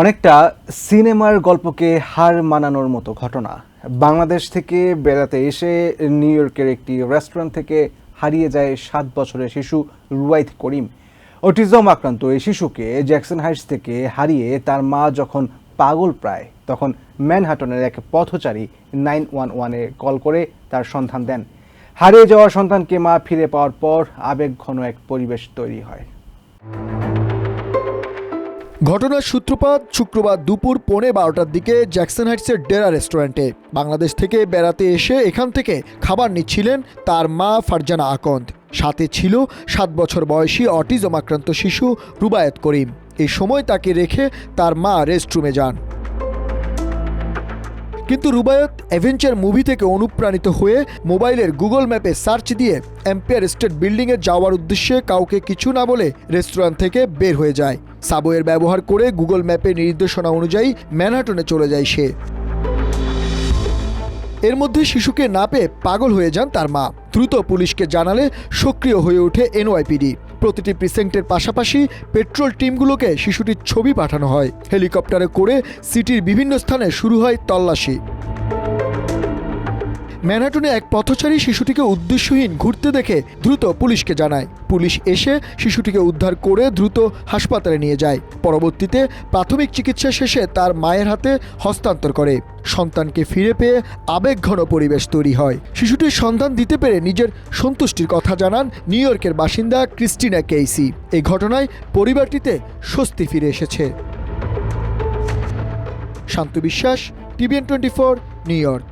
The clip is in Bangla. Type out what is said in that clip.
অনেকটা সিনেমার গল্পকে হার মানানোর মতো ঘটনা। বাংলাদেশ থেকে বেড়াতে এসে নিউ ইয়র্কের একটি রেস্টুরেন্ট থেকে হারিয়ে যায় সাত বছরের শিশু রুয়াইত করিম। অটিজম আক্রান্ত এই শিশুকে জ্যাকসন হাইটস থেকে হারিয়ে তার মা যখন পাগল প্রায়, তখন ম্যানহাটনের এক পথচারী নাইন ওয়ান ওয়ানে কল করে তার সন্ধান দেন। হারিয়ে যাওয়া সন্তানকে মা ফিরে পাওয়ার পর আবেগঘন এক পরিবেশ তৈরি হয়। ঘটনার সূত্রপাত শুক্রবার দুপুর পৌনে বারোটার দিকে জ্যাকসন হাইটসের ডেরা রেস্টুরেন্টে। বাংলাদেশ থেকে বেড়াতে এসে এখান থেকে খাবার নিচ্ছিলেন তার মা ফারজানা আকন্দ। সাথে ছিল সাত বছর বয়সী অটিজম আক্রান্ত শিশু রুবায়ত করিম। এই সময় তাকে রেখে তার মা রেস্টরুমে যান। কিন্তু রুবায়ত অ্যাভেঞ্চার মুভি থেকে অনুপ্রাণিত হয়ে মোবাইলের গুগল ম্যাপে সার্চ দিয়ে এম্পায়ার স্টেট বিল্ডিংয়ে যাওয়ার উদ্দেশ্যে কাউকে কিছু না বলে রেস্টুরেন্ট থেকে বের হয়ে যায়। সাবওয়ের ব্যবহার করে গুগল ম্যাপে নির্দেশনা অনুযায়ী ম্যানহাটনে চলে যায় সে। এর মধ্যে শিশুকে না পেয়ে পাগল হয়ে যান তার মা। দ্রুত পুলিশকে জানালে সক্রিয় হয়ে ওঠে এনওয়াইপিডি। প্রতিটি প্রিসেন্টের পাশাপাশি পেট্রোল টিমগুলোকে শিশুটির ছবি পাঠানো হয়। হেলিকপ্টারে করে সিটির বিভিন্ন স্থানে শুরু হয় তল্লাশি। ম্যানহাটনে এক পথচারী শিশুটিকে উদ্দেশ্যহীন ঘুরতে দেখে দ্রুত পুলিশকে জানায়। পুলিশ এসে শিশুটিকে উদ্ধার করে দ্রুত হাসপাতালে নিয়ে যায়। পরবর্তীতে প্রাথমিক চিকিৎসা শেষে তার মায়ের হাতে হস্তান্তর করে। সন্তানকে ফিরে পেয়ে আবেগঘন পরিবেশ তৈরি হয়। শিশুটির সন্ধান দিতে পেরে নিজের সন্তুষ্টির কথা জানান নিউ ইয়র্কের বাসিন্দা ক্রিস্টিনা কেইসি। এই ঘটনায় পরিবারটিতে স্বস্তি ফিরে এসেছে। Shanta Biswas, TVN twenty four, New York.